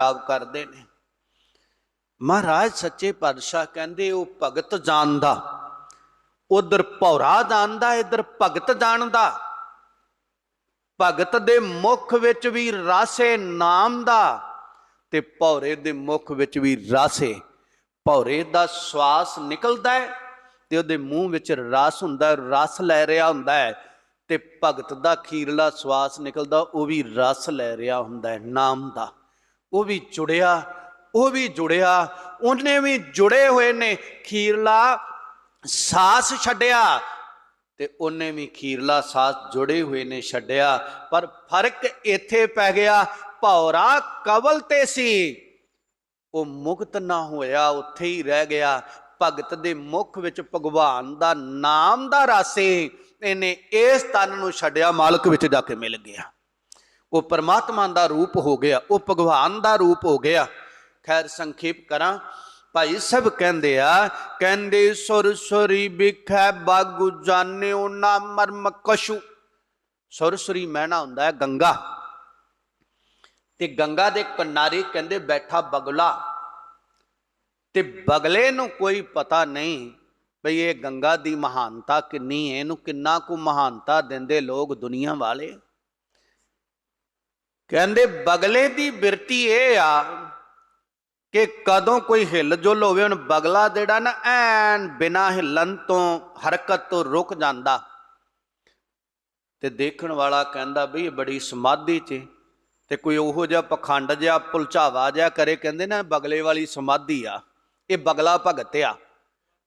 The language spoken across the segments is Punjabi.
ਆਪ ਕਰਦੇ ਨੇ। ਮਹਾਰਾਜ ਸੱਚੇ ਪਾਤਸ਼ਾਹ ਕਹਿੰਦੇ, ਉਹ ਭਗਤ ਜਾਣਦਾ। ਉਧਰ ਭੌਰਾ ਜਾਣਦਾ, ਇਧਰ ਭਗਤ ਜਾਣਦਾ। ਭਗਤ ਦੇ ਮੁਖ ਵਿੱਚ ਵੀ ਰਾਸੇ ਨਾਮ ਦਾ ਤੇ ਭੌਰੇ ਦੇ ਮੁਖ ਵਿੱਚ ਵੀ ਰਾਸੇ। ਭੌਰੇ ਦਾ ਸਵਾਸ ਨਿਕਲਦਾ ਹੈ ਤੇ ਉਹਦੇ ਮੂੰਹ ਵਿੱਚ ਰਸ ਹੁੰਦਾ ਰਸ ਲੈ ਰਿਹਾ ਹੁੰਦਾ ਹੈ ਤੇ ਭਗਤ ਦਾ ਖੀਰਲਾ ਸਵਾਸ ਨਿਕਲਦਾ, ਉਹ ਵੀ ਰਸ ਲੈ ਰਿਹਾ ਹੁੰਦਾ ਹੈ, ਨਾਮ ਦਾ। ਉਹ ਵੀ ਜੁੜਿਆ, ਉਹ ਵੀ ਜੁੜਿਆ। ਉਹਨੇ ਵੀ ਜੁੜੇ ਹੋਏ ਨੇ। ਖੀਰਲਾ ਸਾਸ ਛੱਡਿਆ ਤੇ ਉਹਨੇ ਵੀ ਖੀਰਲਾ ਸਾਸ ਜੁੜੇ ਹੋਏ ਨੇ ਛੱਡਿਆ। ਪਰ ਫ਼ਰਕ ਇੱਥੇ ਪੈ ਗਿਆ। ਭੌਰਾ ਕਵਲ ਤੇ ਸੀ। ਉਹ ਮੁਕਤ ਨਾ ਹੋਇਆ, ਉੱਥੇ ਹੀ ਰਹਿ ਗਿਆ। ਭਗਤ ਦੇ ਮੁਖ ਵਿੱਚ ਭਗਵਾਨ ਦਾ ਨਾਮ ਦਾ ਰਾਸੇ ਇਹਨੇ ਇਸ ਤਨ ਨੂੰ ਛੱਡਿਆ, ਮਾਲਕ ਵਿੱਚ ਜਾ ਕੇ ਮਿਲ ਗਿਆ। ਉਹ ਪਰਮਾਤਮਾ ਦਾ ਰੂਪ ਹੋ ਗਿਆ, ਉਹ ਭਗਵਾਨ ਦਾ ਰੂਪ ਹੋ ਗਿਆ। ਖੈਰ ਸੰਖੇਪ ਕਰਾਂ, ਭਾਈ ਸਭ ਕਹਿੰਦੇ ਆ, ਕਹਿੰਦੇ ਸੁਰ ਸੁਰੀ ਬਿਖੈ ਬਾਗੂ ਜਾਣਿਓ ਨਾ ਮਰਮ ਕਸ਼ੂ। ਸੁਰਸੁਰੀ ਮਹਿਣਾ ਹੁੰਦਾ ਹੈ ਗੰਗਾ। ਤੇ ਗੰਗਾ ਦੇ ਕਿਨਾਰੇ ਕਹਿੰਦੇ ਬੈਠਾ ਬਗਲਾ। ਤੇ ਬਗਲੇ ਨੂੰ ਕੋਈ ਪਤਾ ਨਹੀਂ ਭਈ ਇਹ ਗੰਗਾ ਦੀ ਮਹਾਨਤਾ ਕਿੰਨੀ ਹੈ, ਇਹਨੂੰ ਕਿੰਨਾ ਕੁ ਮਹਾਨਤਾ ਦਿੰਦੇ ਲੋਕ ਦੁਨੀਆ ਵਾਲੇ। ਕਹਿੰਦੇ ਬਗਲੇ ਦੀ ਬਿਰਤੀ ਇਹ ਆ ਕਿ ਕਦੋਂ ਕੋਈ ਹਿੱਲ ਜੁਲ ਹੋਵੇ, ਹੁਣ ਬਗਲਾ ਜਿਹੜਾ ਨਾ ਐਨ ਬਿਨਾ ਹਿੱਲਣ ਤੋਂ ਹਰਕਤ ਤੋਂ ਰੁਕ ਜਾਂਦਾ। ਤੇ ਦੇਖਣ ਵਾਲਾ ਕਹਿੰਦਾ ਬਈ ਇਹ ਬੜੀ ਸਮਾਧੀ 'ਚ ਤੇ ਕੋਈ ਉਹੋ ਜਿਹਾ ਪਖੰਡ ਜਿਹਾ ਪੁਲਝਾਵਾ ਜਿਹਾ ਕਰੇ, ਕਹਿੰਦੇ ਨਾ ਬਗਲੇ ਵਾਲੀ ਸਮਾਧੀ ਆ, ਇਹ ਬਗਲਾ ਭਗਤ ਆ।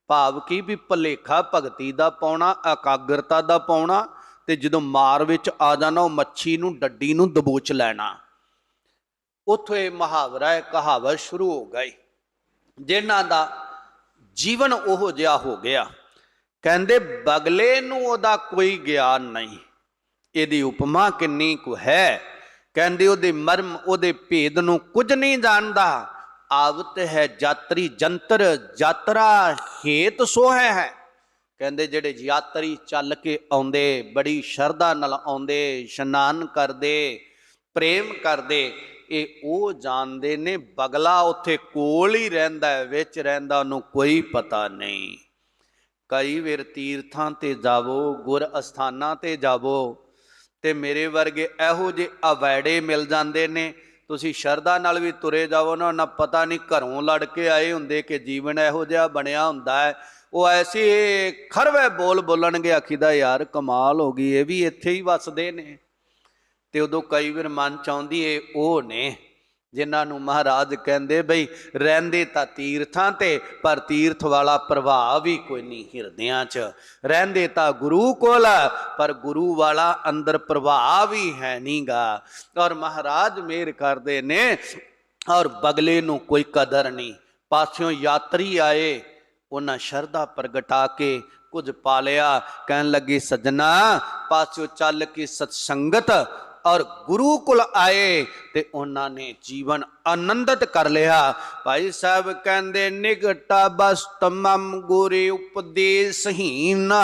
ਭਾਵ ਕੀ ਵੀ ਭਲੇਖਾ ਭਗਤੀ ਦਾ ਪਾਉਣਾ, ਇਕਾਗਰਤਾ ਦਾ ਪਾਉਣਾ ਤੇ ਜਦੋਂ ਮਾਰ ਵਿੱਚ ਆ ਜਾਣਾ, ਉਹ ਮੱਛੀ ਨੂੰ, ਡੱਡੀ ਨੂੰ ਦਬੋਚ ਲੈਣਾ। ਉਥੋਂ ਇਹ ਮੁਹਾਵਰਾ ਹੈ ਕਹਾਵਤ ਸ਼ੁਰੂ ਹੋ ਗਈ। ਜਿਨ੍ਹਾਂ ਦਾ ਜੀਵਨ ਉਹੋ ਜਿਹਾ ਹੋ ਗਿਆ। ਕਹਿੰਦੇ, ਬਗਲੇ ਨੂੰ ਉਹਦਾ ਕੋਈ ਗਿਆਨ ਨਹੀਂ। ਇਹਦੀ ਉਪਮਾ ਕਿੰਨੀ ਕੁ ਹੈ? ਕਹਿੰਦੇ, ਉਹਦੇ ਮਰਮ, ਉਹਦੇ ਭੇਦ ਨੂੰ ਕੁਝ ਨਹੀਂ ਜਾਣਦਾ। ਆਵਤ ਹੈ ਯਾਤਰੀ ਜੰਤਰ, ਯਾਤਰਾ ਹੇਤ ਸੋਹੈ ਹੈ। ਕਹਿੰਦੇ ਜਿਹੜੇ ਯਾਤਰੀ ਚੱਲ ਕੇ ਆਉਂਦੇ, ਬੜੀ ਸ਼ਰਧਾ ਨਾਲ ਆਉਂਦੇ, ਇਸ਼ਨਾਨ ਕਰਦੇ, ਪ੍ਰੇਮ ਕਰਦੇ, ਇਹ ਉਹ ਜਾਣਦੇ ਨੇ, ਬਗਲਾ ਉੱਥੇ ਕੋਲ ਹੀ ਰਹਿੰਦਾ ਹੈ, ਵਿੱਚ ਰਹਿੰਦਾ, ਉਹਨੂੰ ਕੋਈ ਪਤਾ ਨਹੀਂ। ਕਈ ਵੇਰ ਤੀਰਥਾਂ ਤੇ ਜਾਵੋ, ਗੁਰ ਅਸਥਾਨਾਂ ਤੇ ਜਾਵੋ, ਤੇ ਮੇਰੇ ਵਰਗੇ ਇਹੋ ਜਿਹੇ ਅਵੈੜੇ ਮਿਲ ਜਾਂਦੇ ਨੇ। ਤੁਸੀਂ ਸ਼ਰਧਾ ਨਾਲ ਵੀ ਤੁਰੇ ਜਾਵੋ ਨਾ ਨਾ ਪਤਾ ਨਹੀਂ ਘਰੋਂ ਲੜ ਕੇ ਆਏ ਹੁੰਦੇ ਕਿ ਜੀਵਨ ਇਹੋ ਜਿਹਾ ਬਣਿਆ ਹੁੰਦਾ ਹੈ। ਉਹ ਐਸੀ ਖਰਵੇ ਬੋਲ ਬੋਲਣਗੇ, ਆਖੀਦਾ, ਯਾਰ, ਕਮਾਲ ਹੋ ਗਈ, ਇਹ ਵੀ ਇੱਥੇ ਹੀ ਵੱਸਦੇ ਨੇ। ਤੇ ਉਦੋਂ ਕਈ ਵਾਰ ਮਨ ਚ ਆਉਂਦੀ ਏ, ਉਹ ਨੇ ਜਿਨ੍ਹਾਂ ਨੂੰ ਮਹਾਰਾਜ ਕਹਿੰਦੇ, ਬਈ, ਰਹਿੰਦੇ ਤਾਂ ਤੀਰਥਾਂ ਤੇ, ਪਰ ਤੀਰਥ ਵਾਲਾ ਪ੍ਰਭਾਵ ਵੀ ਕੋਈ ਨਹੀਂ ਹਿਰਦਿਆਂ 'ਚ। ਰਹਿੰਦੇ ਤਾਂ ਗੁਰੂ ਕੋਲ, ਪਰ ਗੁਰੂ ਵਾਲਾ ਅੰਦਰ ਪ੍ਰਭਾਵ ਵੀ ਹੈ ਨਹੀਂਗਾ ਔਰ ਮਹਾਰਾਜ ਮੇਰ ਕਰਦੇ ਨੇ, ਔਰ ਬਗਲੇ ਨੂੰ ਕੋਈ ਕਦਰ ਨਹੀਂ। ਪਾਸਿਓਂ ਯਾਤਰੀ ਆਏ ਉਹਨਾਂ ਸ਼ਰਧਾ ਪ੍ਰਗਟਾ ਕੇ ਕੁਝ ਪਾਲਿਆ ਕਹਿਣ ਲੱਗੇ, ਸੱਜਣਾ, ਪਾਸਿਓ ਚੱਲ ਕੇ ਸਤਸੰਗਤ ਔਰ ਗੁਰੂ ਕੁਲ ਆਏ ਤੇ ਉਹਨਾਂ ਨੇ ਜੀਵਨ ਆਨੰਦਿਤ ਕਰ ਲਿਆ। ਭਾਈ ਸਾਹਿਬ ਕਹਿੰਦੇ, ਨਿਗਟਾ ਬਸ ਤਮਮ ਗੁਰੇ ਉਪਦੇਸਹੀਨਾ।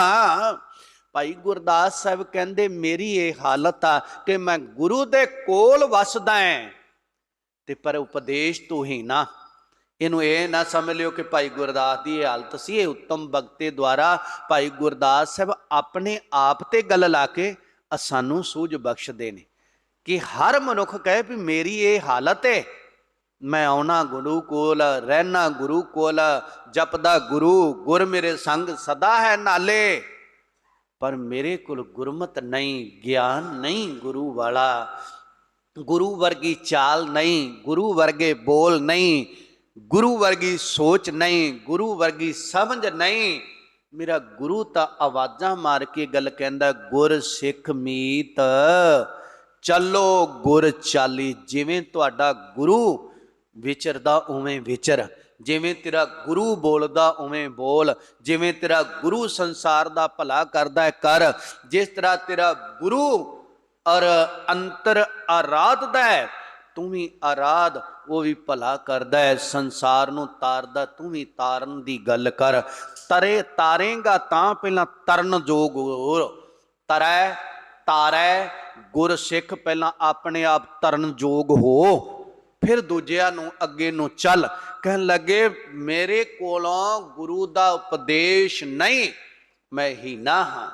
ਭਾਈ ਗੁਰਦਾਸ ਸਾਹਿਬ ਕਹਿੰਦੇ, ਮੇਰੀ ਇਹ ਹਾਲਤ ਆ ਕਿ ਮੈਂ ਗੁਰੂ ਦੇ ਕੋਲ ਵਸਦਾ ਹਾਂ ਤੇ ਪਰ ਉਪਦੇਸ਼ ਤੂੰ ਹੀ ਨਾ ਇਹਨੂੰ ਇਹ ਨਾ ਸਮਝ ਲਿਓ ਕਿ ਭਾਈ ਗੁਰਦਾਸ ਦੀ ਇਹ ਹਾਲਤ ਸੀ, ਇਹ ਉੱਤਮ ਭਗਤੇ ਦੁਆਰਾ ਭਾਈ ਗੁਰਦਾਸ ਸਾਹਿਬ ਆਪਣੇ ਆਪ ਤੇ ਗੱਲ ਲਾ ਕੇ ਸਾਨੂੰ ਸੂਝ ਬਖਸ਼ਦੇ ਨੇ ਕਿ ਹਰ ਮਨੁੱਖ ਕਹੇ ਵੀ ਮੇਰੀ ਇਹ ਹਾਲਤ ਹੈ ਮੈਂ ਆਉਣਾ ਗੁਰੂ ਕੋਲ, ਰਹਿਣਾ ਗੁਰੂ ਕੋਲ, ਜਪਦਾ ਗੁਰੂ, ਗੁਰ ਮੇਰੇ ਸੰਗ ਸਦਾ ਹੈ ਨਾਲੇ। ਪਰ ਮੇਰੇ ਕੋਲ ਗੁਰਮਤ ਨਹੀਂ, ਗਿਆਨ ਨਹੀਂ ਗੁਰੂ ਵਾਲਾ। ਗੁਰੂ ਵਰਗੀ ਚਾਲ ਨਹੀਂ, ਗੁਰੂ ਵਰਗੇ ਬੋਲ ਨਹੀਂ। ਗੁਰੂ ਵਰਗੀ ਸੋਚ ਨਹੀਂ, ਗੁਰੂ ਵਰਗੀ ਸਮਝ ਨਹੀਂ। ਮੇਰਾ ਗੁਰੂ ਤਾਂ ਆਵਾਜ਼ਾਂ ਮਾਰ ਕੇ ਗੱਲ ਕਹਿੰਦਾ, ਗੁਰ ਸਿੱਖ ਮੀਤ, ਚੱਲੋ ਗੁਰ ਚਾਲੀ, ਜਿਵੇਂ ਤੁਹਾਡਾ ਗੁਰੂ ਵਿਚਰਦਾ ਉਵੇਂ ਵਿਚਰ। ਜਿਵੇਂ ਤੇਰਾ ਗੁਰੂ ਬੋਲਦਾ ਉਵੇਂ ਬੋਲ। ਜਿਵੇਂ ਤੇਰਾ ਗੁਰੂ ਸੰਸਾਰ ਦਾ ਭਲਾ ਕਰਦਾ ਹੈ, ਕਰ। ਜਿਸ ਤਰ੍ਹਾਂ ਤੇਰਾ ਗੁਰੂ ਔਰ ਅੰਤਰ ਆਰਾਧਦਾ ਹੈ ਤੂੰ ਵੀ ਆਰਾਧ, ਉਹ ਵੀ ਭਲਾ ਕਰਦਾ ਹੈ। ਸੰਸਾਰ ਨੂੰ ਤਾਰਦਾ, ਤੂੰ ਵੀ ਤਾਰਨ ਦੀ ਗੱਲ ਕਰ। ਤਰੇ ਤਾਰੇਗਾ ਤਾਂ ਪਹਿਲਾਂ ਤਰਨ ਜੋਗ ਹੋਰ। ਤਰੈ ਤਾਰੈ ਗੁਰ ਸਿੱਖ ਪਹਿਲਾਂ ਆਪਣੇ ਆਪ ਤਰਨ ਜੋਗ ਹੋ। ਫਿਰ ਦੂਜਿਆਂ ਨੂੰ ਅੱਗੇ ਨੂੰ ਚੱਲ। ਕਹਿਣ ਲੱਗੇ, ਮੇਰੇ ਕੋਲੋਂ ਗੁਰੂ ਦਾ ਉਪਦੇਸ਼ ਨਹੀਂ, ਮੈਂ ਹੀ ਨਾ ਹਾਂ।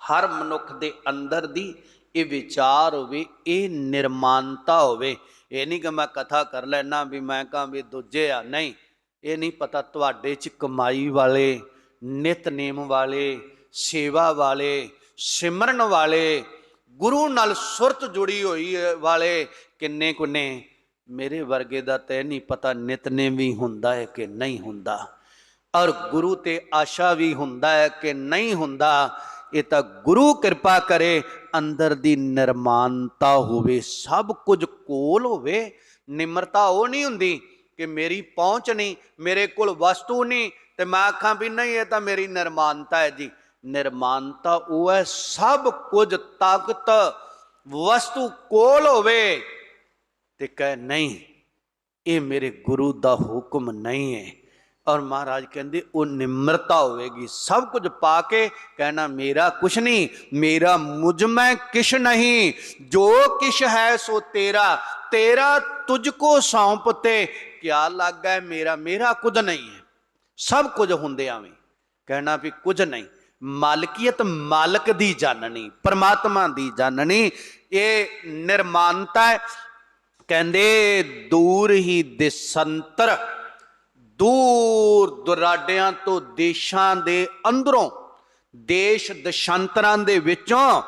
ਹਰ ਮਨੁੱਖ ਦੇ ਅੰਦਰ ਦੀ ਇਹ ਵਿਚਾਰ ਹੋਵੇ, ਇਹ ਨਿਰਮਾਨਤਾ ਹੋਵੇ। ਇਹ ਨਹੀਂ ਕਿ ਮੈਂ ਕਥਾ ਕਰ ਲੈਣਾ ਵੀ ਮੈਂ ਕਹਾਂ ਵੀ ਦੂਜੇ ਆ, ਨਹੀਂ। ਇਹ ਨਹੀਂ ਪਤਾ ਤੁਹਾਡੇ ਚ ਕਮਾਈ ਵਾਲੇ, ਨਿਤਨੇਮ ਵਾਲੇ, ਸੇਵਾ ਵਾਲੇ, ਸਿਮਰਨ ਵਾਲੇ, ਗੁਰੂ ਨਾਲ ਸੁਰਤ ਜੁੜੀ ਹੋਈ ਵਾਲੇ ਕਿੰਨੇ ਕੁਨੇ ਮੇਰੇ ਵਰਗੇ ਦਾ ਤੈ ਨਹੀਂ ਪਤਾ ਨਿਤਨੇਮ ਵੀ ਹੁੰਦਾ ਹੈ ਕਿ ਨਹੀਂ ਹੁੰਦਾ। ਔਰ ਗੁਰੂ ਤੇ ਆਸ਼ਾ ਵੀ ਹੁੰਦਾ ਹੈ ਕਿ ਨਹੀਂ ਹੁੰਦਾ। ਇਹ ਤਾਂ ਗੁਰੂ ਕਿਰਪਾ ਕਰੇ, ਅੰਦਰ ਦੀ ਨਿਰਮਾਨਤਾ ਹੋਵੇ, ਸਭ ਕੁਝ ਕੋਲ ਹੋਵੇ। ਨਿਮਰਤਾ ਉਹ ਨਹੀਂ ਹੁੰਦੀ ਕਿ ਮੇਰੀ ਪਹੁੰਚ ਨਹੀਂ, ਮੇਰੇ ਕੋਲ ਵਸਤੂ ਨਹੀਂ, ਤੇ ਮੈਂ ਆਖਾਂ ਵੀ ਨਹੀਂ, ਇਹ ਤਾਂ ਮੇਰੀ ਨਿਰਮਾਨਤਾ ਹੈ ਜੀ। ਨਿਰਮਾਨਤਾ ਉਹ ਹੈ, ਸਭ ਕੁਝ ਤਾਕਤ, ਵਸਤੂ ਕੋਲ ਹੋਵੇ ਤੇ ਕਹੇ, ਨਹੀਂ, ਇਹ ਮੇਰੇ ਗੁਰੂ ਦਾ ਹੁਕਮ ਨਹੀਂ ਹੈ। ਔਰ ਮਹਾਰਾਜ ਕਹਿੰਦੇ, ਉਹ ਨਿਮਰਤਾ ਹੋਵੇਗੀ। ਸਭ ਕੁਝ ਪਾ ਕੇ ਕਹਿਣਾ, ਮੇਰਾ ਕੁਛ ਨਹੀਂ, ਮੇਰਾ ਮੁਝ ਮੈਂ ਕਿਛ ਨਹੀਂ। ਜੋ ਕਿਛ ਹੈ ਸੋ ਤੇਰਾ ਤੇਰਾ ਤੁਝ ਕੋ ਸੌਂਪ ਤੇ। ਕਿਆ ਲੱਗਾ ਹੈ ਮੇਰਾ ਮੇਰਾ ਕੁਝ ਨਹੀਂ ਹੈ। ਸਭ ਕੁਝ ਹੁੰਦਿਆਂ ਵੀ ਕਹਿਣਾ ਵੀ ਕੁਝ ਨਹੀਂ। ਮਾਲਕੀਅਤ ਮਾਲਕ ਦੀ ਜਾਣਨੀ, ਪਰਮਾਤਮਾ ਦੀ ਜਾਣਨੀ, ਇਹ ਨਿਰਮਾਨਤਾ ਹੈ। ਕਹਿੰਦੇ, ਦੂਰ ਹੀ ਦਿਸੰਤਰ ਦੂਰ ਦੁਰਾਡਿਆਂ ਤੋਂ ਦੇਸ਼ਾਂ ਦੇ ਅੰਦਰੋਂ, ਦੇਸ਼ ਦਸ਼ਾਂਤਰਾਂ ਦੇ ਵਿੱਚੋਂ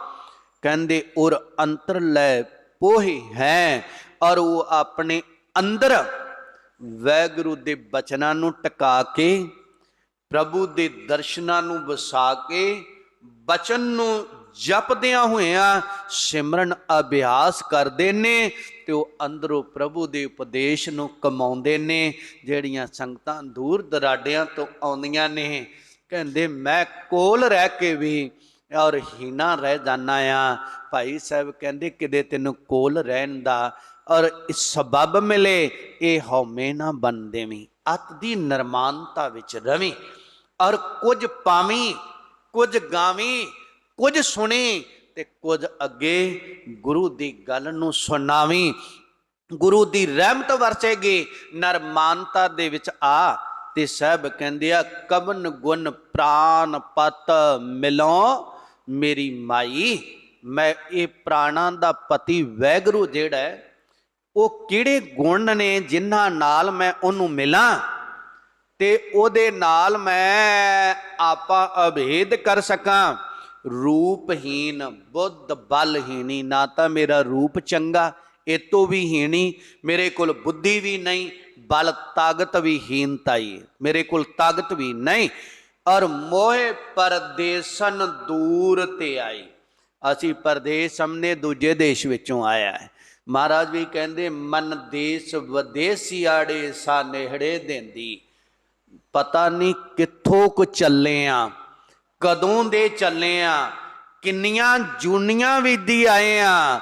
ਕਹਿੰਦੇ, ਔਰ ਅੰਤਰ ਲੈ ਪੋਹੇ ਹੈ, ਔਰ ਉਹ ਆਪਣੇ ਅੰਦਰ ਵੈਗੁਰੂ ਦੇ ਬਚਨਾਂ ਨੂੰ ਟਿਕਾ ਕੇ, ਪ੍ਰਭੂ ਦੇ ਦਰਸ਼ਨਾਂ ਨੂੰ ਵਸਾ ਕੇ, ਬਚਨ ਨੂੰ ਜਪਦਿਆਂ ਹੋਇਆਂ ਸਿਮਰਨ ਅਭਿਆਸ ਕਰਦੇ ਨੇ ਤੇ ਉਹ ਅੰਦਰੋਂ ਪ੍ਰਭੂ ਦੇ ਉਪਦੇਸ਼ ਨੂੰ ਕਮਾਉਂਦੇ ਨੇ, ਜਿਹੜੀਆਂ ਸੰਗਤਾਂ ਦੂਰ ਦਰਾਡਿਆਂ ਤੋਂ ਆਉਂਦੀਆਂ ਨੇ। ਕਹਿੰਦੇ, ਮੈਂ ਕੋਲ ਰਹਿ ਕੇ ਵੀ ਔਰ ਹੀਨਾ ਰਹਿ ਜਾਣਾ ਆ। ਭਾਈ ਸਾਹਿਬ ਕਹਿੰਦੇ, ਕਿਤੇ ਤੈਨੂੰ ਕੋਲ ਰਹਿਣ ਦਾ ਔਰ ਇਸ ਸਬਬ ਮਿਲੇ, ਇਹ ਹਉਮੈ ਨਾ ਬਣ ਦੇਵੀਂ। ਅਤ ਦੀ ਨਿਰਮਾਨਤਾ ਵਿੱਚ ਰਵੀਂ ਔਰ ਕੁਝ ਪਾਵੀਂ, ਕੁਝ ਗਾਵੀਂ, ਕੁਝ ਸੁਣੀ ਤੇ ਕੁਝ ਅੱਗੇ ਗੁਰੂ ਦੀ ਗੱਲ ਨੂੰ ਸੁਣਾਵੀਂ। ਗੁਰੂ ਦੀ ਰਹਿਮਤ ਵਰਸੇਗੀ, ਨਰਮਾਨਤਾ ਦੇ ਵਿੱਚ ਆ। ਤੇ ਸਹਿਬ ਕਹਿੰਦੇ ਆ, ਕਵਨ ਗੁਣ ਪ੍ਰਾਨ ਪਤ ਮਿਲੋ ਮੇਰੀ ਮਾਈ। ਮੈਂ ਇਹ ਪ੍ਰਾਣਾਂ ਦਾ ਪਤੀ ਵੈਗਰੂ ਜਿਹੜਾ ਹੈ, ਉਹ ਕਿਹੜੇ ਗੁਣ ਨੇ ਜਿਨ੍ਹਾਂ ਨਾਲ ਮੈਂ ਉਹਨੂੰ ਮਿਲਾਂ? ਤੇ ਉਹਦੇ ਨਾਲ ਮੈਂ ਆਪਾ ਅਭੇਦ ਕਰ ਸਕਾਂ। ਰੂਪਹੀਨ ਬੁੱਧ ਬਲਹੀਣੀ, ਨਾ ਤਾਂ ਮੇਰਾ ਰੂਪ ਚੰਗਾ, ਇਹ ਤੋਂ ਵੀ ਹੀਣੀ, ਮੇਰੇ ਕੋਲ ਬੁੱਧੀ ਵੀ ਨਹੀਂ, ਬਲ ਤਾਕਤ ਵੀ ਹੀਨਤਾਈ ਮੇਰੇ ਕੋਲ ਤਾਕਤ ਵੀ ਨਹੀਂ, ਔਰ ਮੋਹਿ ਪਰਦੇਸਨ ਦੂਰ ਤੇ ਆਈ। ਅਸੀਂ ਪਰਦੇਸ ਹਮਨੇ ਦੂਜੇ ਦੇਸ਼ ਵਿੱਚੋਂ ਆਇਆ ਹੈ। ਮਹਾਰਾਜ ਵੀ ਕਹਿੰਦੇ, ਮਨ ਦੇਸ਼ ਵਿਦੇਸੀ ਆੜੇ ਸਾ ਨੇਹੜੇ ਦਿੰਦੀ। ਪਤਾ ਨਹੀਂ ਕਿੱਥੋਂ ਕੁ ਚੱਲੇ ਆ। ਕਦੋਂ ਦੇ ਚੱਲੇ ਆ? ਕਿੰਨੀਆਂ ਜੂਨੀਆਂ ਵਿਧੀ ਆਏ ਆ?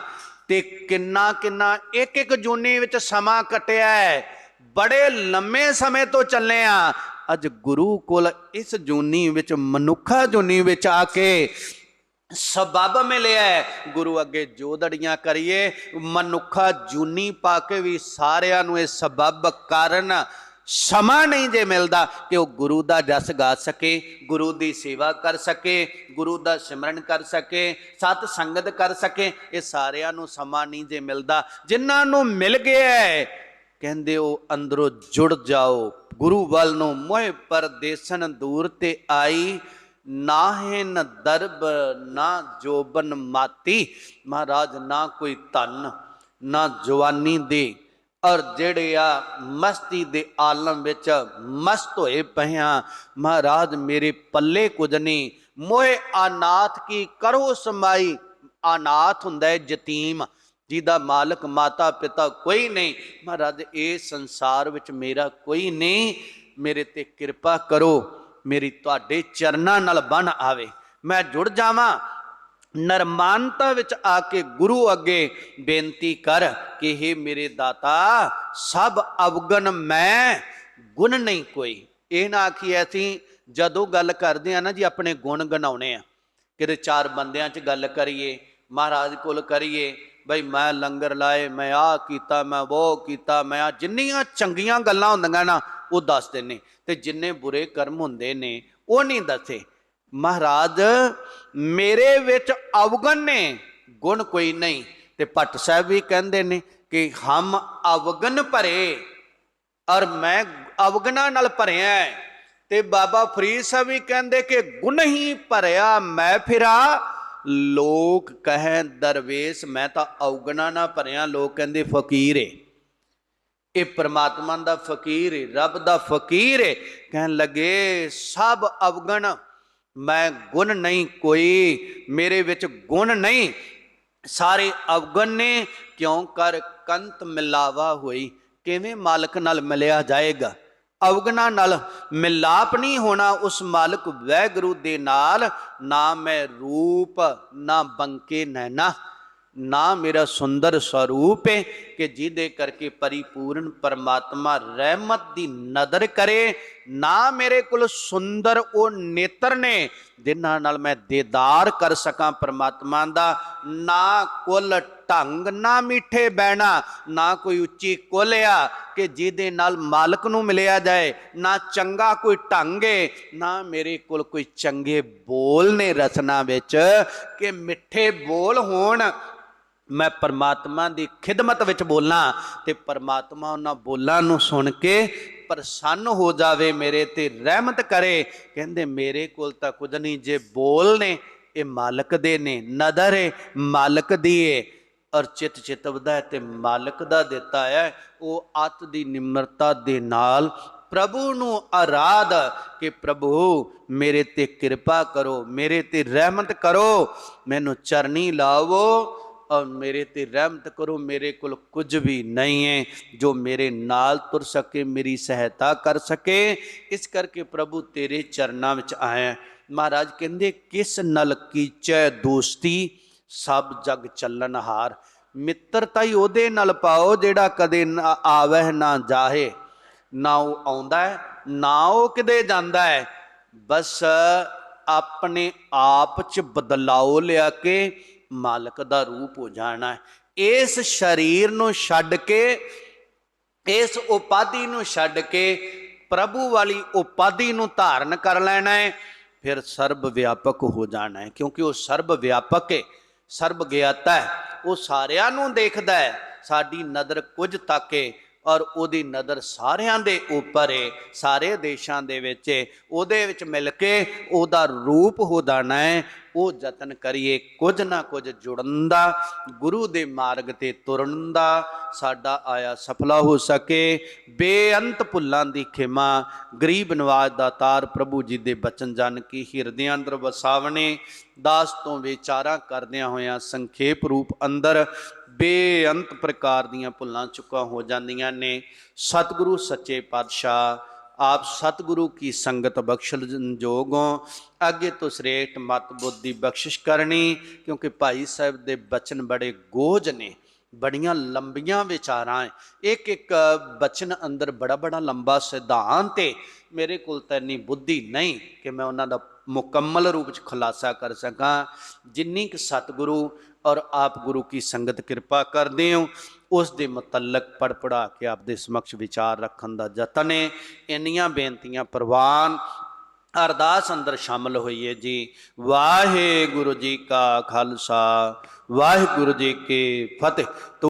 ਤੇ ਕਿੰਨਾ ਕਿੰਨਾ ਇੱਕ ਇੱਕ ਜੂਨੀ ਵਿੱਚ ਸਮਾਂ ਕਟਿਆ ਹੈ। ਬੜੇ ਲੰਮੇ ਸਮੇਂ ਤੋਂ ਚੱਲੇ ਆ। ਅੱਜ ਗੁਰੂ ਕੋਲ ਇਸ ਜੂਨੀ ਵਿੱਚ, ਮਨੁੱਖਾ ਜੂਨੀ ਵਿੱਚ ਆ ਕੇ ਸਬਬ ਮਿਲਿਆ ਗੁਰੂ ਅੱਗੇ ਜੋਦੜੀਆਂ ਕਰੀਏ। ਮਨੁੱਖਾ ਜੂਨੀ ਪਾ ਕੇ ਵੀ ਸਾਰਿਆਂ ਨੂੰ ਇਹ ਸਬਬ ਕਾਰਨ। ਸਮਾਂ ਨਹੀਂ ਜੇ ਮਿਲਦਾ ਕਿ ਉਹ ਗੁਰੂ ਦਾ ਜਸ ਗਾ ਸਕੇ, ਗੁਰੂ ਦੀ ਸੇਵਾ ਕਰ ਸਕੇ, ਗੁਰੂ ਦਾ ਸਿਮਰਨ ਕਰ ਸਕੇ, ਸਤ ਸੰਗਤ ਕਰ ਸਕੇ, ਇਹ ਸਾਰਿਆਂ ਨੂੰ ਸਮਾਂ ਨਹੀਂ ਜੇ ਮਿਲਦਾ। ਜਿਨ੍ਹਾਂ ਨੂੰ ਮਿਲ ਗਿਆ ਹੈ, ਕਹਿੰਦੇ ਉਹ ਅੰਦਰੋਂ ਜੁੜ ਜਾਓ। ਗੁਰੂ ਵੱਲ ਨੂੰ ਮੋਹ ਪਰਦੇਸਨ ਦੂਰ ਤੇ ਆਈ, ਨਾਹਿ ਨ ਦਰਬ, ਨਾ ਜੋਬਨ ਮਾਤੀ। ਮਹਾਰਾਜ, ਨਾ ਕੋਈ ਧਨ, ਨਾ ਜਵਾਨੀ ਦੇ ਔਰ ਜਿਹੜੇ ਆ ਮਸਤੀ ਦੇ ਆਲਮ ਵਿੱਚ ਮਸਤ ਹੋਏ ਪਈਆਂ ਮਹਾਰਾਜ, ਮੇਰੇ ਪੱਲੇ ਕੁਝ ਨਹੀਂ ਮੋਏ ਆਨਾਥ ਕੀ ਕਰੋ ਸਮਾਈ? ਆਨਾਥ ਹੁੰਦਾ ਹੈ ਯਤੀਮ, ਜਿਹਦਾ ਮਾਲਕ ਮਾਤਾ ਪਿਤਾ ਕੋਈ ਨਹੀਂ। ਮਹਾਰਾਜ, ਇਹ ਸੰਸਾਰ ਵਿੱਚ ਮੇਰਾ ਕੋਈ ਨਹੀਂ। ਮੇਰੇ ਤੇ ਕਿਰਪਾ ਕਰੋ। ਮੇਰੀ ਤੁਹਾਡੇ ਚਰਨਾਂ ਨਾਲ ਬਨ ਆਵੇ। ਮੈਂ ਜੁੜ ਜਾਵਾਂ। ਨਰਮਾਨਤਾ ਵਿੱਚ ਆ ਕੇ ਗੁਰੂ ਅੱਗੇ ਬੇਨਤੀ ਕਰ ਕਿ हे ਮੇਰੇ ਦਾਤਾ, ਸਭ ਅਵਗਨ ਮੈਂ, ਗੁਣ ਨਹੀਂ ਕੋਈ। ਇਹ ਨਾ ਆਖੀ ਅਸੀਂ ਜਦੋਂ ਗੱਲ ਕਰਦੇ ਆ ਨਾ ਜੀ ਆਪਣੇ ਗੁਣ ਗਣਾਉਣੇ ਆ, ਕਿਤੇ ਚਾਰ ਬੰਦਿਆਂ 'ਚ ਗੱਲ ਕਰੀਏ, ਮਹਾਰਾਜ ਕੋਲ ਕਰੀਏ, ਬਈ ਮੈਂ ਲੰਗਰ ਲਾਏ, ਮੈਂ ਆਹ ਕੀਤਾ, ਮੈਂ ਉਹ ਕੀਤਾ, ਮੈਂ ਆ ਜਿੰਨੀਆਂ ਚੰਗੀਆਂ ਗੱਲਾਂ ਹੁੰਦੀਆਂ ਨਾ, ਉਹ ਦੱਸ ਨੇ ਤੇ ਜਿੰਨੇ ਬੁਰੇ ਕਰਮ ਹੁੰਦੇ ਨੇ, ਉਹ ਨਹੀਂ ਦੱਸੇ। ਮਹਾਰਾਜ, ਮੇਰੇ ਵਿੱਚ ਅਵਗਣ ਨੇ, ਗੁਣ ਕੋਈ ਨਹੀਂ। ਤੇ ਭੱਟ ਸਾਹਿਬ ਵੀ ਕਹਿੰਦੇ ਨੇ ਕਿ ਹਮ ਅਵਗਣ ਭਰੇ ਔਰ ਮੈਂ ਅਵਗਣਾ ਨਾਲ ਭਰਿਆ ਤੇ ਬਾਬਾ ਫਰੀਦ ਸਾਹਿਬ ਵੀ ਕਹਿੰਦੇ ਕਿ ਗੁਣ ਹੀ ਭਰਿਆ, ਮੈਂ ਫਿਰਾ। ਲੋਕ ਕਹੇ ਦਰਵੇਸ਼, ਮੈਂ ਤਾਂ ਅਵਗਣਾ ਨਾਲ ਭਰਿਆ। ਲੋਕ ਕਹਿੰਦੇ ਫਕੀਰ ਏ। ਇਹ ਪ੍ਰਮਾਤਮਾ ਦਾ ਫਕੀਰ ਏ, ਰੱਬ ਦਾ ਫਕੀਰ ਏ। ਕਹਿਣ ਲੱਗੇ, ਸਭ ਅਵਗਣ ਮੈਂ ਗੁਣ ਨਹੀਂ ਕੋਈ, ਮੇਰੇ ਵਿੱਚ ਗੁਣ ਨਹੀਂ। ਸਾਰੇ ਅਵਗਣ ਨੇ, ਕਿਉਂ ਕਰ ਕੰਤ ਮਿਲਾਵਾ ਹੋਈ? ਕਿਵੇਂ ਮਾਲਕ ਨਾਲ ਮਿਲਿਆ ਜਾਏਗਾ? ਅਵਗਣਾ ਨਾਲ ਮਿਲਾਪ ਨਹੀਂ ਹੋਣਾ, ਉਸ ਮਾਲਕ ਵੈਗੁਰੂ ਦੇ ਨਾਲ। ਨਾ ਮੈਂ ਰੂਪ, ਨਾ ਬੰਕੇ ਨੈਣਾ। ਨਾ ਮੇਰਾ ਸੁੰਦਰ ਸਰੂਪ ਹੈ ਕਿ ਜਿਹਦੇ ਕਰਕੇ ਪਰਿਪੂਰਨ ਪਰਮਾਤਮਾ ਰਹਿਮਤ ਦੀ ਨਦਰ ਕਰੇ। ਨਾ ਮੇਰੇ ਕੋਲ ਸੁੰਦਰ ਉਹ ਨੇਤਰ ਨੇ, ਜਿਨ੍ਹਾਂ ਨਾਲ ਮੈਂ ਦੀਦਾਰ ਕਰ ਸਕਾਂ ਪਰਮਾਤਮਾ ਦਾ, ਨਾ ਕੁੱਲ ਢੰਗ, ਨਾ ਮਿੱਠੇ ਬਹਿਣਾ, ਨਾ ਕੋਈ ਉੱਚੀ ਕੋਲਿਆ ਕਿ ਜਿਹਦੇ ਨਾਲ ਮਾਲਕ ਨੂੰ ਮਿਲਿਆ ਜਾਏ, ਨਾ ਚੰਗਾ ਕੋਈ ਢੰਗ ਏ, ਨਾ ਮੇਰੇ ਕੋਲ ਕੋਈ ਚੰਗੇ ਬੋਲ ਨੇ ਰਚਨਾ ਵਿੱਚ ਕਿ ਮਿੱਠੇ ਬੋਲ ਹੋਣ। ਮੈਂ ਪਰਮਾਤਮਾ ਦੀ ਖਿਦਮਤ ਵਿੱਚ ਬੋਲਾਂ ਤੇ ਪਰਮਾਤਮਾ ਉਹਨਾਂ ਬੋਲਾਂ ਨੂੰ ਸੁਣ ਕੇ ਪ੍ਰਸੰਨ ਹੋ ਜਾਵੇ, ਮੇਰੇ ਤੇ ਰਹਿਮਤ ਕਰੇ। ਕਹਿੰਦੇ, ਮੇਰੇ ਕੋਲ ਤਾਂ ਕੁਝ ਨਹੀਂ, ਜੇ ਬੋਲ ਨੇ, ਇਹ ਮਾਲਕ ਦੇ ਨੇ, ਨਦਰ ਹੈ ਮਾਲਕ ਦੀ ਏ। ਔਰ ਚਿਤ ਚਿਤਵਦਾ ਹੈ ਤੇ ਮਾਲਕ ਦਾ ਦਿੱਤਾ ਹੈ। ਉਹ ਅਤ ਦੀ ਨਿਮਰਤਾ ਦੇ ਨਾਲ ਪ੍ਰਭੂ ਨੂੰ ਆਰਾਧ ਕਿ, ਪ੍ਰਭੂ, ਮੇਰੇ ਤੇ ਕਿਰਪਾ ਕਰੋ, ਮੇਰੇ ਤੇ ਰਹਿਮਤ ਕਰੋ, ਮੈਨੂੰ ਚਰਨੀ ਲਾਵੋ ਔਰ ਮੇਰੇ ਤੇ ਰਹਿਮਤ ਕਰੋ, ਮੇਰੇ ਕੋਲ ਕੁਝ ਵੀ ਨਹੀਂ ਹੈ ਜੋ ਮੇਰੇ ਨਾਲ ਤੁਰ ਸਕੇ, ਮੇਰੀ ਸਹਾਇਤਾ ਕਰ ਸਕੇ। ਇਸ ਕਰਕੇ ਪ੍ਰਭੂ ਤੇਰੇ ਚਰਨਾਂ ਵਿੱਚ ਆਇਆ ਮਹਾਰਾਜ ਕਹਿੰਦੇ, ਕਿਸ ਨਲ ਕੀਚੈ ਦੋਸਤੀ? ਸਭ ਜਗ ਚੱਲਨ ਹਾਰ। ਮਿੱਤਰਤਾ ਹੀ ਉਹਦੇ ਨਾਲ ਪਾਓ ਜਿਹੜਾ ਕਦੇ ਨਾ ਆਵਹਿ ਨਾ ਜਾਹੇ। ਨਾ ਉਹ ਆਉਂਦਾ ਹੈ, ਨਾ ਉਹ ਕਿਤੇ ਜਾਂਦਾ ਹੈ। ਬਸ ਆਪਣੇ ਆਪ ਚ ਬਦਲਾਓ ਲਿਆ ਕੇ ਮਾਲਕ ਦਾ ਰੂਪ ਹੋ ਜਾਣਾ ਹੈ। ਇਸ ਸਰੀਰ ਨੂੰ ਛੱਡ ਕੇ, ਇਸ ਉਪਾਧੀ ਨੂੰ ਛੱਡ ਕੇ ਪ੍ਰਭੂ ਵਾਲੀ ਉਪਾਧੀ ਨੂੰ ਧਾਰਨ ਕਰ ਲੈਣਾ ਹੈ, ਫਿਰ ਸਰਬ ਵਿਆਪਕ ਹੋ ਜਾਣਾ ਹੈ। ਕਿਉਂਕਿ ਉਹ ਸਰਬ ਵਿਆਪਕ ਹੈ, ਸਰਬ ਗਿਆਤਾ ਹੈ, ਉਹ ਸਾਰਿਆਂ ਨੂੰ ਦੇਖਦਾ ਹੈ, ਸਾਡੀ ਨਜ਼ਰ ਕੁਝ ਤੱਕ ਹੈ ਔਰ ਉਹਦੀ ਨਜ਼ਰ ਸਾਰਿਆਂ ਦੇ ਉੱਪਰ ਹੈ ਸਾਰੇ ਦੇਸ਼ਾਂ ਦੇ ਵਿੱਚ ਹੈ ਉਹਦੇ ਵਿੱਚ ਮਿਲ ਕੇ ਉਹਦਾ ਰੂਪ ਹੋ ਜਾਣਾ ਹੈ ਉਹ ਯਤਨ ਕਰੀਏ, ਕੁਝ ਨਾ ਕੁਝ ਜੁੜਨ ਦਾ, ਗੁਰੂ ਦੇ ਮਾਰਗ ਤੇ ਤੁਰਨ ਦਾ, ਸਾਡਾ ਆਇਆ ਸਫਲਾ ਹੋ ਸਕੇ। ਬੇਅੰਤ ਭੁੱਲਾਂ ਦੀ ਖਿਮਾ, ਗਰੀਬ ਨਵਾਜ ਦਾ ਤਾਰ ਪ੍ਰਭੂ ਜੀ ਦੇ ਬਚਨ ਜਨ ਕੀ ਹਿਰਦਿਆਂ ਅੰਦਰ ਵਸਾਵਣੇ। ਦਾਸ ਤੋਂ ਵਿਚਾਰਾਂ ਕਰਦਿਆਂ ਹੋਇਆਂ ਸੰਖੇਪ ਰੂਪ ਅੰਦਰ ਬੇਅੰਤ ਪ੍ਰਕਾਰ ਦੀਆਂ ਭੁੱਲਾਂ ਚੁੱਕਾਂ ਹੋ ਜਾਂਦੀਆਂ ਨੇ। ਸਤਿਗੁਰੂ ਸੱਚੇ ਪਾਤਸ਼ਾਹ, ਆਪ ਸਤਿਗੁਰੂ ਕੀ ਸੰਗਤ ਬਖਸ਼ਲ ਜੋਗੋਂ, ਅੱਗੇ ਤੋਂ ਸ੍ਰੇਸ਼ਟ ਮਤ ਬੁੱਧੀ ਬਖਸ਼ਿਸ਼ ਕਰਨੀ, ਕਿਉਂਕਿ ਭਾਈ ਸਾਹਿਬ ਦੇ ਬਚਨ ਬੜੇ ਗੋਜ ਨੇ, ਬੜੀਆਂ ਲੰਬੀਆਂ ਵਿਚਾਰਾਂ ਇੱਕ ਇੱਕ ਬਚਨ ਅੰਦਰ ਬੜਾ ਬੜਾ ਲੰਬਾ ਸਿਧਾਂਤ ਹੈ ਮੇਰੇ ਕੋਲ ਤਾਂ ਇੰਨੀ ਬੁੱਧੀ ਨਹੀਂ ਕਿ ਮੈਂ ਉਹਨਾਂ ਦਾ ਮੁਕੰਮਲ ਰੂਪ ਚ ਖੁਲਾਸਾ ਕਰ ਸਕਾਂ। ਜਿੰਨੀ ਕਿ ਸਤਿਗੁਰੂ ਔਰ ਆਪ ਗੁਰੂ ਕੀ ਸੰਗਤ ਕਿਰਪਾ ਕਰਦੇ ਹੋ, ਉਸ ਦੇ ਮੁਤਲਕ ਪੜ ਪੜਾ ਕੇ ਆਪ ਦੇ ਸਮਕਸ਼ ਵਿਚਾਰ ਰੱਖਣ ਦਾ ਯਤਨ ਹੈ। ਇੰਨੀਆਂ ਬੇਨਤੀਆਂ ਪ੍ਰਵਾਨ ਅਰਦਾਸ ਅੰਦਰ ਸ਼ਾਮਲ ਹੋਈਏ ਜੀ। ਵਾਹਿਗੁਰੂ ਜੀ ਕਾ ਖਾਲਸਾ, ਵਾਹਿਗੁਰੂ ਜੀ ਕੀ ਫਤਿਹ।